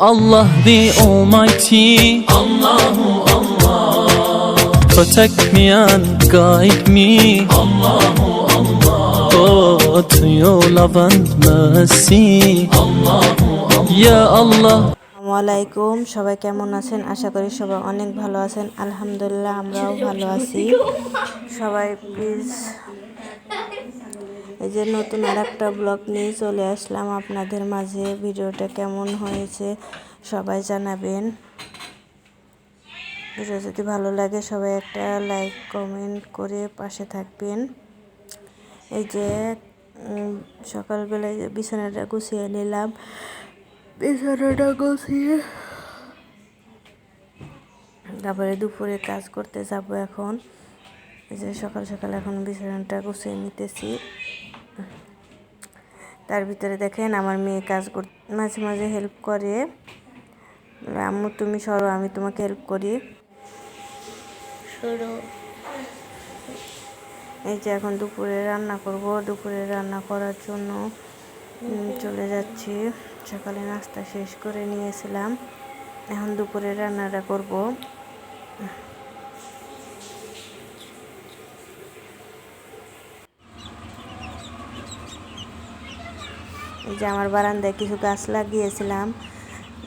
Allah the Almighty, Allahu Allah. Protect me and guide me, Allahu Allah. Oh, to your love and mercy, Allahu Allah. Ya Allah. আলাইকুম সবাই কেমন আছেন আশা করি সবাই অনেক ভালো আছেন আলহামদুলিল্লাহ আমরাও ভালো আছি সবাই প্লিজ এই যে নতুন আর একটা ব্লগ নিয়ে চলে আসলাম আপনাদের মাঝে। ভিডিওটা কেমন হয়েছে সবাই জানাবেন। ভিডিও যদি ভালো লাগে সবাই একটা লাইক কমেন্ট করে পাশে থাকবেন। এই যে সকালবেলায় বিছানাটা গুছিয়ে নিলাম। বিছানাটা গুছিয়ে তারপরে দুপুরে কাজ করতে যাব এখন। যে সকাল সকাল এখন বিছানাটা গুছিয়ে নিতেছি। তার ভিতরে দেখেন আমার মেয়ে কাজ কর মাঝে মাঝে হেল্প করে। আম্মু তুমি সরো আমি তোমাকে হেল্প করি। সরো। এই যে এখন দুপুরে রান্না করব দুপুরে রান্না করার জন্য চলে যাচ্ছি। সকালে নাস্তা শেষ করে নিয়েছিলাম। এখন দুপুরে রান্নাটা করব। এই যে আমার বারান্দায় কিছু গাছ লাগিয়েছিলাম।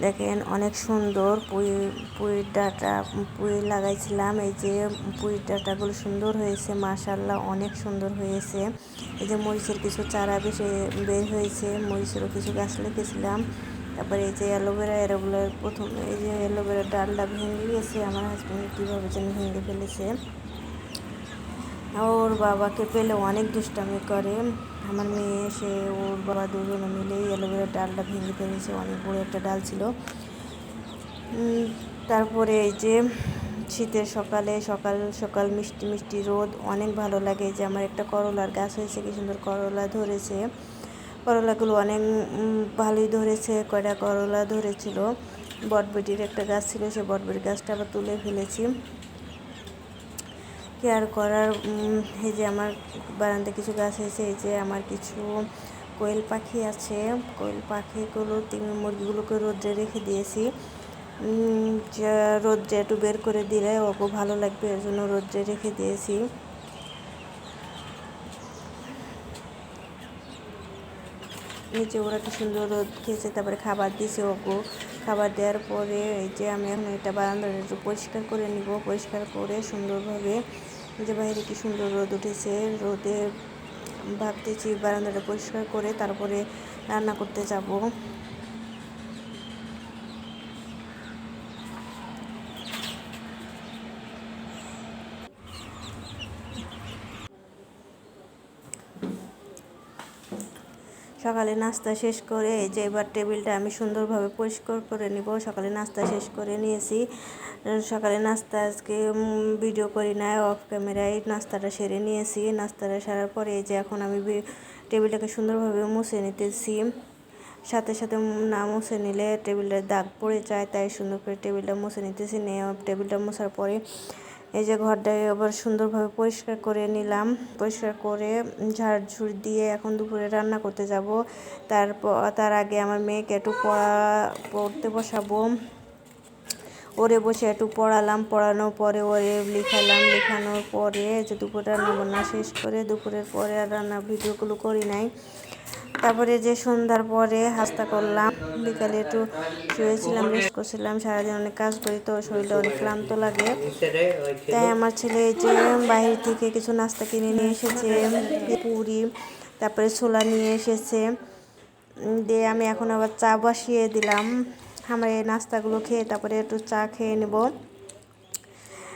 দেখেন অনেক সুন্দর পুঁই পুঁইর ডাটা, পুঁই লাগাইছিলাম। এই যে পুঁইর ডাটাগুলো সুন্দর হয়েছে মাশাল্লাহ অনেক সুন্দর হয়েছে। এই যে মরিচের কিছু চারা বেশি বের হয়েছে, মরিচেরও কিছু গাছ লেগেছিলাম তারপরে এই যে অ্যালোভেরা এরগুলো প্রথম, এই যে অ্যালোভেরা ডালটা ভেঙে গেছে আমার হাজব্যান্ড কীভাবে যেন ভেঙে ফেলেছে। ওর বাবাকে পেলে অনেক দুষ্টামি করে। আমার মেয়ে, সে, ওর বাবা দুজনে মিলেই অ্যালোভেরার ডালটা ভেঙে ফেলেছে, অনেক বড় একটা ডাল ছিল। তারপরে এই যে শীতের সকালে সকাল সকাল মিষ্টি মিষ্টি রোদ, অনেক ভালো লাগে। যে আমার একটা করলার গাছ হয়েছে, কি সুন্দর করলা ধরেছে। করলাগুলো অনেক ভালোই ধরেছে, কয়টা করলা ধরেছিল। বটবটির একটা গাছ ছিল, সে বটবটির গাছটা আবার তুলে ফেলেছি। কেয়ার করার এই যে আমার বারান্দায় কিছু গাছ হয়েছে এই যে আমার কিছু কোয়েল পাখি আছে, কোয়েল পাখিগুলো তিন মুরগিগুলোকে রোদ্রে রেখে দিয়েছি। রোদ্রে একটু বের করে দিলে ওকে ভালো লাগবে, এর জন্য রোদ্রে রেখে দিয়েছি। নিচে ওরা কি সুন্দর রোদ খেয়েছে, তারপরে খাবার দিয়েছে ওগো। খাবার দেওয়ার পরে এই যে আমি এখন এটা বারান্দাটা একটু পরিষ্কার করে নিব। পরিষ্কার করে সুন্দরভাবে যে বাইরে কি সুন্দর রোদ উঠেছে। রোদে ভাবতেছি বারান্দাটা পরিষ্কার করে তারপরে রান্না করতে যাব। সকালে নাস্তা শেষ করে এই যে এবার টেবিলটা আমি সুন্দরভাবে পরিষ্কার করে নিব। সকালে নাস্তা শেষ করে নিয়েছি। সকালে নাস্তা আজকে ভিডিও করি না অফ ক্যামেরায় নাস্তাটা সেরে নিয়েছি। নাস্তাটা সারার পরে এই যে এখন আমি টেবিলটাকে সুন্দরভাবে মুছে নিতেছি। সাথে সাথে না মুছে নিলে টেবিলের দাগ পড়ে যায়, তাই সুন্দর করে টেবিলটা মুছে নিতেছি। নিয়ে টেবিলটা মোছার পরে এই যে ঘরটাকে আবার সুন্দরভাবে পরিষ্কার করে নিলাম। পরিষ্কার করে ঝাড়ঝুড় দিয়ে এখন দুপুরে রান্না করতে যাব। তারপর, তার আগে আমার মেয়েকে একটু পড়া, পড়তে বসাবো। ওরে বসে একটু পড়ালাম। পড়ানোর পরে ওরে লিখালাম। লেখানোর পরে যে দুপুরে রান্না বান্না শেষ করে দুপুরের পরে আর রান্না ভিডিওগুলো করি নাই। তারপরে যে সন্ধ্যার পরে হাস্তা করলাম, বিকালে একটু শুয়েছিলাম রেস্ট করছিলাম, সারাদিন অনেক কাজ করি তো শরীরটা অনেক ক্লান্ত লাগে। তাই আমার ছেলে যে বাইরে থেকে কিছু নাস্তা কিনে নিয়ে এসেছে, পুরি, তারপরে ছোলা নিয়ে এসেছে। দিয়ে আমি এখন আবার চা বসিয়ে দিলাম। আমার এই নাস্তাগুলো খেয়ে তারপরে একটু চা খেয়ে নেব।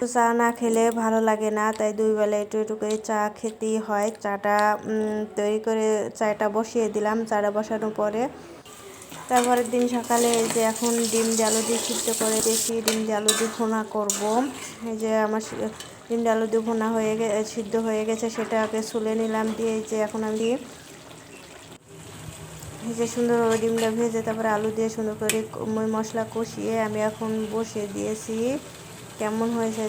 চা না খেলে ভালো লাগে না, তাই দুই বেলা একটু একটু করে চা খেতেই হয়। চাটা তৈরি করে চাটা বসিয়ে দিলাম, চাটা বসানোর পরে। তারপরের দিন সকালে এই যে এখন ডিম আলু দিয়ে সিদ্ধ করে দিয়েছি ডিম আলু দিয়ে ভুনা করব। এই যে আমার ডিম আলু দিয়ে ভুনা হয়ে গে, সিদ্ধ হয়ে গেছে সেটাকে সুলে নিলাম, দিয়ে এই যে এখন আমি যে সুন্দরভাবে ডিমটা ভেজে তারপরে আলু দিয়ে সুন্দর করে মশলা কষিয়ে আমি এখন বসিয়ে দিয়েছি। কেমন হয়েছে?